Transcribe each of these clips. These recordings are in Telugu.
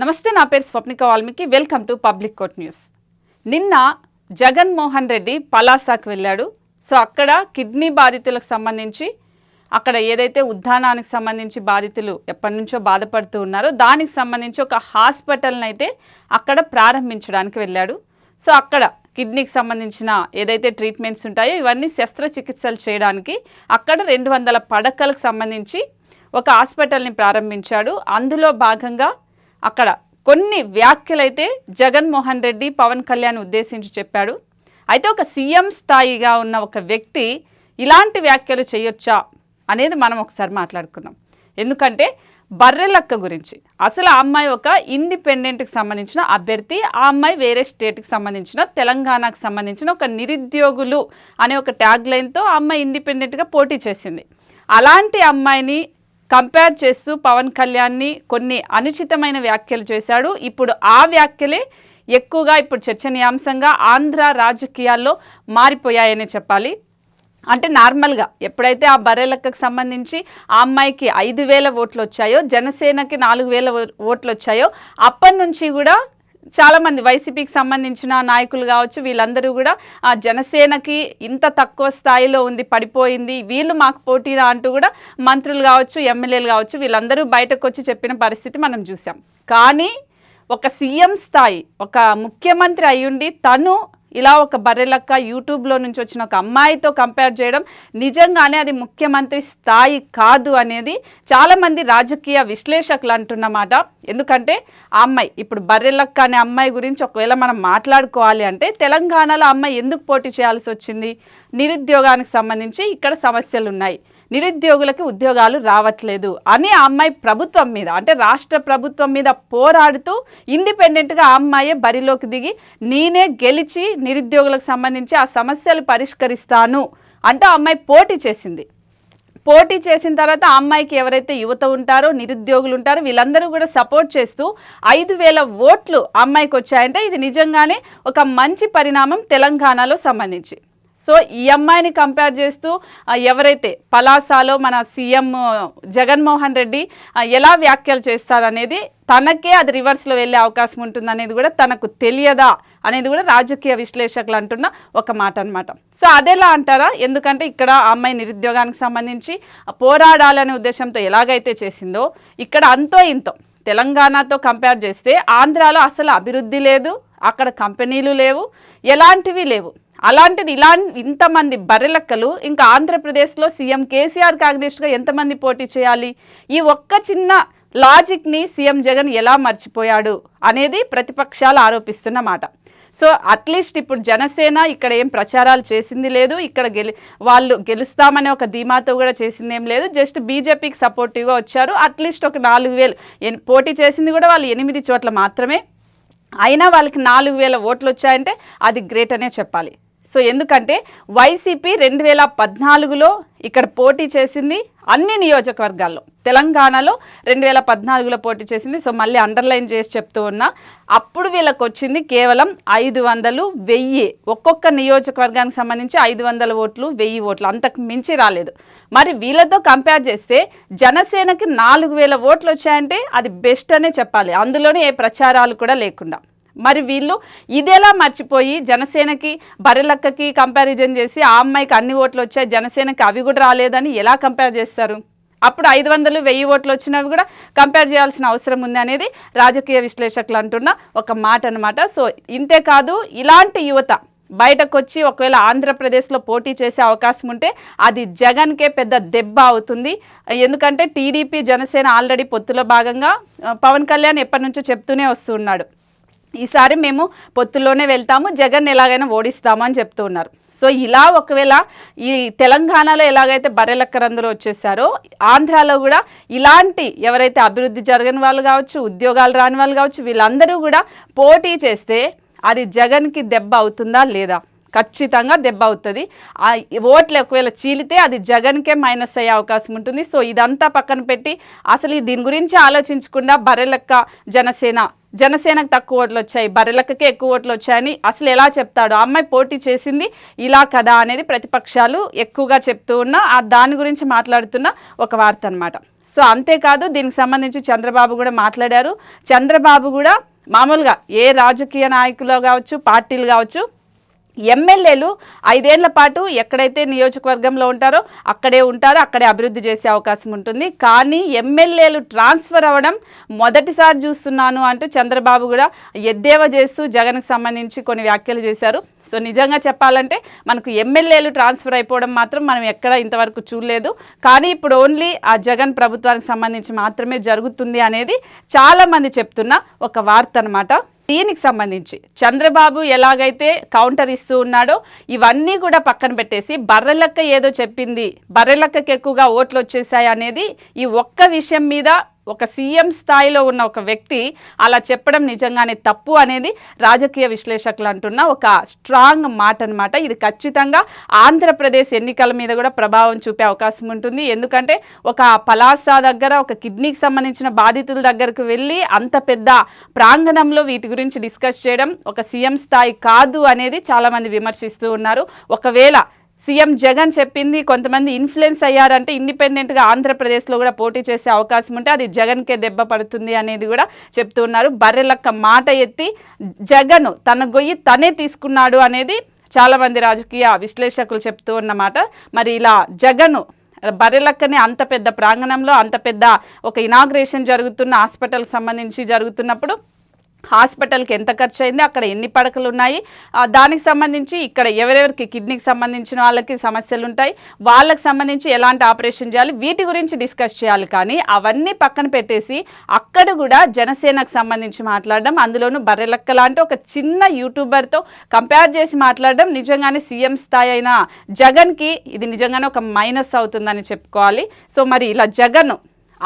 నమస్తే నా పేరు Swapnika Valmiki. Welcome to public court news నిన్న జగన్మోహన్ రెడ్డి పలాసాకు వెళ్ళాడు. సో అక్కడ కిడ్నీ బాధితులకు సంబంధించి అక్కడ ఏదైతే ఉద్దానానికి సంబంధించి బాధితులు ఎప్పటి నుంచో బాధపడుతూ ఉన్నారో దానికి సంబంధించి ఒక హాస్పిటల్ని అయితే అక్కడ ప్రారంభించడానికి వెళ్ళాడు. సో అక్కడ కిడ్నీకి సంబంధించిన ఏదైతే ట్రీట్మెంట్స్ ఉంటాయో ఇవన్నీ శస్త్రచికిత్సలు చేయడానికి అక్కడ రెండు వందల పడకలకు సంబంధించి ఒక హాస్పిటల్ని ప్రారంభించాడు. అందులో భాగంగా అక్కడ కొన్ని వ్యాఖ్యలైతే జగన్మోహన్ రెడ్డి పవన్ కళ్యాణ్ ఉద్దేశించి చెప్పాడు. అయితే ఒక సీఎం స్థాయిగా ఉన్న ఒక వ్యక్తి ఇలాంటి వ్యాఖ్యలు చేయొచ్చా అనేది మనం ఒకసారి మాట్లాడుకుందాం. ఎందుకంటే బర్రెలక్క గురించి అసలు ఆ అమ్మాయి ఒక ఇండిపెండెంట్కి సంబంధించిన అభ్యర్థి ఆ అమ్మాయి వేరే స్టేట్కి సంబంధించిన తెలంగాణకు సంబంధించిన ఒక నిరుద్యోగులు అనే ఒక ట్యాగ్ లైన్తో ఆ అమ్మాయి ఇండిపెండెంట్గా పోటీ చేసింది. అలాంటి అమ్మాయిని కంపేర్ చేస్తూ పవన్ కళ్యాణ్ని కొన్ని అనుచితమైన వ్యాఖ్యలు చేశాడు. ఇప్పుడు ఆ వ్యాఖ్యలే ఎక్కువగా ఇప్పుడు చర్చనీయాంశంగా ఆంధ్ర రాజకీయాల్లో మారిపోయాయని చెప్పాలి. అంటే నార్మల్గా ఎప్పుడైతే ఆ బర్రెలక్కకు సంబంధించి ఆ అమ్మాయికి ఐదు వేల ఓట్లు వచ్చాయో జనసేనకి నాలుగు వేల ఓ- ఓట్లు వచ్చాయో అప్పటి నుంచి కూడా చాలామంది వైసీపీకి సంబంధించిన నాయకులు కావచ్చు వీళ్ళందరూ కూడా ఆ జనసేనకి ఇంత తక్కువ స్థాయిలో ఉంది పడిపోయింది. వీళ్ళు మాకు పోటీరా అంటూ కూడా మంత్రులు కావచ్చు ఎమ్మెల్యేలు కావచ్చు వీళ్ళందరూ బయటకు వచ్చి చెప్పిన పరిస్థితి మనం చూసాం కానీ ఒక సీఎం స్థాయి ఒక ముఖ్యమంత్రి అయ్యుండి తను ఇలా ఒక బర్రెలక్క యూట్యూబ్లో నుంచి వచ్చిన ఒక అమ్మాయితో కంపేర్ చేయడం నిజంగానే అది ముఖ్యమంత్రి స్థాయి కాదు అనేది చాలామంది రాజకీయ విశ్లేషకులు అంటున్నమాట. ఎందుకంటే ఆ అమ్మాయి ఇప్పుడు బర్రెలక్క అనే అమ్మాయి గురించి ఒకవేళ మనం మాట్లాడుకోవాలి అంటే తెలంగాణలో అమ్మాయి ఎందుకు పోటీ చేయాల్సి వచ్చింది? నిరుద్యోగానికి సంబంధించి ఇక్కడ సమస్యలు ఉన్నాయి నిరుద్యోగులకి ఉద్యోగాలు రావట్లేదు అని ఆ అమ్మాయి ప్రభుత్వం మీద అంటే రాష్ట్ర ప్రభుత్వం మీద పోరాడుతూ ఇండిపెండెంట్గా ఆ అమ్మాయే బరిలోకి దిగి నేనే గెలిచి నిరుద్యోగులకు సంబంధించి ఆ సమస్యలు పరిష్కరిస్తాను అంటూ అమ్మాయి పోటీ చేసింది. పోటీ చేసిన తర్వాత ఆ అమ్మాయికి ఎవరైతే యువత ఉంటారో నిరుద్యోగులు ఉంటారో వీళ్ళందరూ కూడా సపోర్ట్ చేస్తూ ఐదు వేల ఓట్లు అమ్మాయికి వచ్చాయంటే ఇది నిజంగానే ఒక మంచి పరిణామం తెలంగాణలో సంబంధించి. సో ఈ అమ్మాయిని కంపేర్ చేస్తూ ఎవరైతే పలాసాలో మన సీఎం జగన్మోహన్ రెడ్డి ఎలా వ్యాఖ్యలు చేస్తారనేది తనకే అది రివర్స్లో వెళ్ళే అవకాశం ఉంటుంది అనేది కూడా తనకు తెలియదా అనేది కూడా రాజకీయ విశ్లేషకులు అంటున్న ఒక మాట అనమాట సో అదేలా అంటారా? ఎందుకంటే ఇక్కడ ఆ అమ్మాయి నిరుద్యోగానికి సంబంధించి పోరాడాలనే ఉద్దేశంతో ఎలాగైతే చేసిందో ఇక్కడ అంతో ఇంతో తెలంగాణతో కంపేర్ చేస్తే ఆంధ్రాలో అసలు అభివృద్ధి లేదు అక్కడ కంపెనీలు లేవు ఎలాంటివి లేవు. అలాంటిది ఇలా ఇంతమంది బర్రెలక్కలు ఇంకా ఆంధ్రప్రదేశ్లో సీఎం కేసీఆర్ కాగ్నిస్ట్గా ఎంతమంది పోటీ చేయాలి? ఈ ఒక్క చిన్న లాజిక్ని సీఎం జగన్ ఎలా మర్చిపోయాడు అనేది ప్రతిపక్షాలు ఆరోపిస్తున్న మాట. సో అట్లీస్ట్ ఇప్పుడు జనసేన ఇక్కడ ఏం ప్రచారాలు చేసింది లేదు. ఇక్కడ గెలి వాళ్ళు గెలుస్తామనే ఒక ధీమాతో కూడా చేసింది ఏం లేదు. జస్ట్ బీజేపీకి సపోర్టివ్గా వచ్చారు. అట్లీస్ట్ ఒక నాలుగు వేలు ఎన్- పోటీ చేసింది కూడా వాళ్ళు ఎనిమిది చోట్ల మాత్రమే. అయినా వాళ్ళకి నాలుగు వేల ఓట్లు వచ్చాయంటే అది గ్రేట్ అనే చెప్పాలి. సో ఎందుకంటే వైసీపీ రెండు వేల పద్నాలుగులో ఇక్కడ పోటీ చేసింది అన్ని నియోజకవర్గాల్లో. తెలంగాణలో రెండు వేల పద్నాలుగులో పోటీ చేసింది. సో మళ్ళీ అండర్లైన్ చేసి చెప్తూ ఉన్నా అప్పుడు వీళ్ళకి వచ్చింది కేవలం ఐదు వందలు వెయ్యి. ఒక్కొక్క నియోజకవర్గానికి సంబంధించి ఐదు వందల ఓట్లు వెయ్యి ఓట్లు. అంతకు మించి రాలేదు. మరి వీళ్ళతో కంపేర్ చేస్తే జనసేనకి నాలుగు వేల ఓట్లు వచ్చాయంటే అది బెస్ట్ అనే చెప్పాలి. అందులోనే ఏ ప్రచారాలు కూడా లేకుండా. మరి వీళ్ళు ఇదేలా మర్చిపోయి జనసేనకి బర్రెలక్కకి కంపారిజన్ చేసి ఆ అమ్మాయికి అన్ని ఓట్లు వచ్చాయి జనసేనకి అవి కూడా రాలేదని ఎలా కంపేర్ చేస్తారు? అప్పుడు ఐదు వందలు వెయ్యి ఓట్లు వచ్చినవి కూడా కంపేర్ చేయాల్సిన అవసరం ఉంది అనేది రాజకీయ విశ్లేషకులు అంటున్న ఒక మాట అనమాట సో ఇంతే కాదు ఇలాంటి యువత బయటకు వచ్చి ఒకవేళ ఆంధ్రప్రదేశ్లో పోటీ చేసే అవకాశం ఉంటే అది జగన్కే పెద్ద దెబ్బ అవుతుంది. ఎందుకంటే టీడీపీ జనసేన ఆల్రెడీ పొత్తులో భాగంగా పవన్ కళ్యాణ్ ఎప్పటి నుంచో చెప్తూనే వస్తున్నాడు ఈసారి మేము పొత్తుల్లోనే వెళ్తాము. జగన్ ఎలాగైనా ఓడిస్తామని చెప్తూ ఉన్నారు. సో ఇలా ఒకవేళ ఈ తెలంగాణలో ఎలాగైతే బరెలక్కరందరూ వచ్చేసారో ఆంధ్రాలో కూడా ఇలాంటి ఎవరైతే అభివృద్ధి జరగని వాళ్ళు కావచ్చు ఉద్యోగాలు రాని వాళ్ళు కావచ్చు వీళ్ళందరూ కూడా పోటీ చేస్తే అది జగన్కి దెబ్బ అవుతుందా లేదా? ఖచ్చితంగా దెబ్బ అవుతుంది. ఆ ఓట్లు ఒకవేళ చీలితే అది జగన్కే మైనస్ అయ్యే అవకాశం ఉంటుంది. సో ఇదంతా పక్కన పెట్టి అసలు దీని గురించి ఆలోచించకుండా బరెలక్క జనసేన జనసేనకు తక్కువ ఓట్లు వచ్చాయి బర్రెలక్కకే ఎక్కువ ఓట్లు వచ్చాయని అసలు ఎలా చెప్తాడు? ఆ అమ్మాయి పోటీ చేసింది ఇలా కదా అనేది ప్రతిపక్షాలు ఎక్కువగా చెప్తూ ఉన్న ఆ దాని గురించి మాట్లాడుతున్న ఒక వార్త అనమాట సో అంతేకాదు దీనికి సంబంధించి చంద్రబాబు కూడా మాట్లాడారు. చంద్రబాబు కూడా మామూలుగా ఏ రాజకీయ నాయకులు కావచ్చు పార్టీలు కావచ్చు ఎమ్మెల్యేలు ఐదేళ్ళ పాటు ఎక్కడైతే నియోజకవర్గంలో ఉంటారో అక్కడే ఉంటారో అక్కడే అభివృద్ధి చేసే అవకాశం ఉంటుంది. కానీ ఎమ్మెల్యేలు ట్రాన్స్ఫర్ అవ్వడం మొదటిసారి చూస్తున్నాను అంటూ చంద్రబాబు కూడా ఎద్దేవా చేస్తూ జగన్కి సంబంధించి కొన్ని వ్యాఖ్యలు చేశారు. సో నిజంగా చెప్పాలంటే మనకు ఎమ్మెల్యేలు ట్రాన్స్ఫర్ అయిపోవడం మాత్రం మనం ఎక్కడ ఇంతవరకు చూడలేదు. కానీ ఇప్పుడు ఓన్లీ ఆ జగన్ ప్రభుత్వానికి సంబంధించి మాత్రమే జరుగుతుంది అనేది చాలామంది చెప్తున్న ఒక వార్త అనమాట దీనికి సంబంధించి చంద్రబాబు ఎలాగైతే కౌంటర్ ఇస్తూ ఉన్నాడో ఇవన్నీ కూడా పక్కన పెట్టేసి బర్రెలక్క ఏదో చెప్పింది బర్రెలక్కకి ఎక్కువగా ఓట్లు వచ్చేసాయి అనేది ఈ ఒక్క విషయం మీద ఒక సీఎం స్థాయిలో ఉన్న ఒక వ్యక్తి అలా చెప్పడం నిజంగానే తప్పు అనేది రాజకీయ విశ్లేషకులు అంటున్న ఒక స్ట్రాంగ్ మాట అనమాట ఇది ఖచ్చితంగా ఆంధ్రప్రదేశ్ ఎన్నికల మీద కూడా ప్రభావం చూపే అవకాశం ఉంటుంది. ఎందుకంటే ఒక పలాస దగ్గర ఒక కిడ్నీకి సంబంధించిన బాధితుల దగ్గరకు వెళ్ళి అంత పెద్ద ప్రాంగణంలో వీటి గురించి డిస్కస్ చేయడం ఒక సీఎం స్థాయి కాదు అనేది చాలామంది విమర్శిస్తూ ఉన్నారు. ఒకవేళ సీఎం జగన్ చెప్పింది కొంతమంది ఇన్ఫ్లుయెన్స్ అయ్యారంటే ఇండిపెండెంట్గా ఆంధ్రప్రదేశ్లో కూడా పోటీ చేసే అవకాశం ఉంటే అది జగన్కే దెబ్బ పడుతుంది అనేది కూడా చెప్తూ ఉన్నారు. బర్రెలక్క మాట ఎత్తి జగన్ తన గొయ్యి తనే తీసుకున్నాడు అనేది చాలామంది రాజకీయ విశ్లేషకులు చెప్తూ ఉన్నమాట. మరి ఇలా జగను బర్రెలక్కని అంత పెద్ద ప్రాంగణంలో అంత పెద్ద ఒక ఇనాగ్రేషన్ జరుగుతున్న హాస్పిటల్కి సంబంధించి జరుగుతున్నప్పుడు హాస్పిటల్కి ఎంత ఖర్చు అయింది అక్కడ ఎన్ని పడకలు ఉన్నాయి దానికి సంబంధించి ఇక్కడ ఎవరెవరికి కిడ్నీకి సంబంధించిన వాళ్ళకి సమస్యలు ఉంటాయి వాళ్ళకి సంబంధించి ఎలాంటి ఆపరేషన్ చేయాలి వీటి గురించి డిస్కస్ చేయాలి. కానీ అవన్నీ పక్కన పెట్టేసి అక్కడ కూడా జనసేనకు సంబంధించి మాట్లాడడం అందులోనూ బర్రెలక్క లాంటి ఒక చిన్న యూట్యూబర్తో కంపేర్ చేసి మాట్లాడడం నిజంగానే సీఎం స్థాయి అయిన జగన్కి ఇది నిజంగానే ఒక మైనస్ అవుతుందని చెప్పుకోవాలి. సో మరి ఇలా జగన్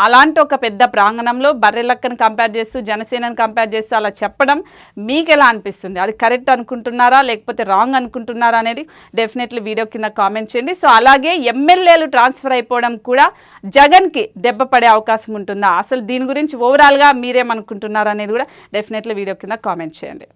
అలాంటి ఒక పెద్ద ప్రాంగణంలో బర్రెలక్కను కంపేర్ చేస్తూ జనసేనను కంపేర్ చేస్తూ అలా చెప్పడం మీకు ఎలా అనిపిస్తుంది? అది కరెక్ట్ అనుకుంటున్నారా? లేకపోతే రాంగ్ అనుకుంటున్నారా అనేది డెఫినెట్లీ వీడియో కింద కామెంట్ చేయండి. సో అలాగే ఎమ్మెల్యేలు ట్రాన్స్ఫర్ అయిపోవడం కూడా జగన్కి దెబ్బ పడే అవకాశం ఉంటుందా? అసలు దీని గురించి ఓవరాల్గా మీరేమనుకుంటున్నారా అనేది కూడా డెఫినెట్లీ వీడియో కింద కామెంట్ చేయండి.